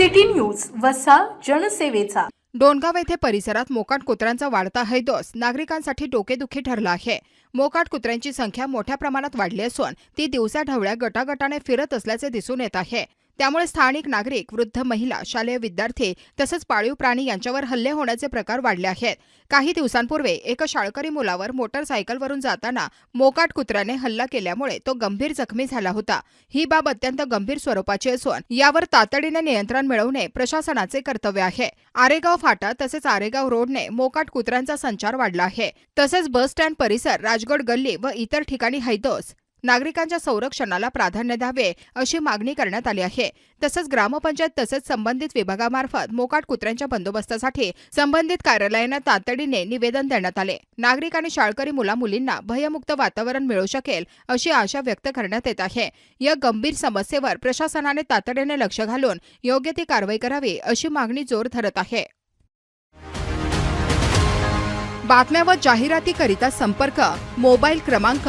City news वसा जनसेवेचा. डोणगाव येथे परिसरात मोकाट कुत्र्यांचा वाढता हैदोस नागरिकांसाठी डोकेदुखी ठरला आहे. मोकाट कुत्र्यांची संख्या मोठ्या प्रमाणात वाढली असून ती दिवसाढवळ्या गटागटाने फिरत असल्याचे दिसून येत आहे. त्यामुळे स्थानिक नागरिक वृद्ध महिला शालेय विद्यार्थी तसंच पाळीव प्राणी यांच्यावर हल्ले होण्याचे प्रकार वाढले आहेत. काही दिवसांपूर्वी एका शाळकरी मुलावर मोटरसायकलवरून जाताना मोकाट कुत्र्याने हल्ला केल्यामुळे तो गंभीर जखमी झाला होता. ही बाब अत्यंत गंभीर स्वरूपाची असून यावर तातडीने नियंत्रण मिळवणे प्रशासनाचे कर्तव्य आहे. आरेगाव फाटा तसेच आरेगाव रोडने मोकाट कुत्र्यांचा संचार वाढला आहे. तसेच बस स्टँड परिसर राजगड गल्ली व इतर ठिकाणी हैदोस नागरिकांच्या संरक्षणाला प्राधान्य द्यावे अशी मागणी करण्यात आली आहे. तसंच ग्रामपंचायत तसेच संबंधित विभागामार्फत मोकाट कुत्र्यांच्या बंदोबस्तासाठी संबंधित कार्यालयांना तातडीने निवेदन देण्यात आले. नागरिक आणि शाळकरी मुला मुलींना भयमुक्त वातावरण मिळू शकेल अशी आशा व्यक्त करण्यात येत आहे. या गंभीर समस्येवर प्रशासनाने तातडीने लक्ष घालून योग्य ती कारवाई करावी अशी मागणी जोर धरत आहे. बातम्या व जाहिरातीकरिता संपर्क मोबाईल क्रमांक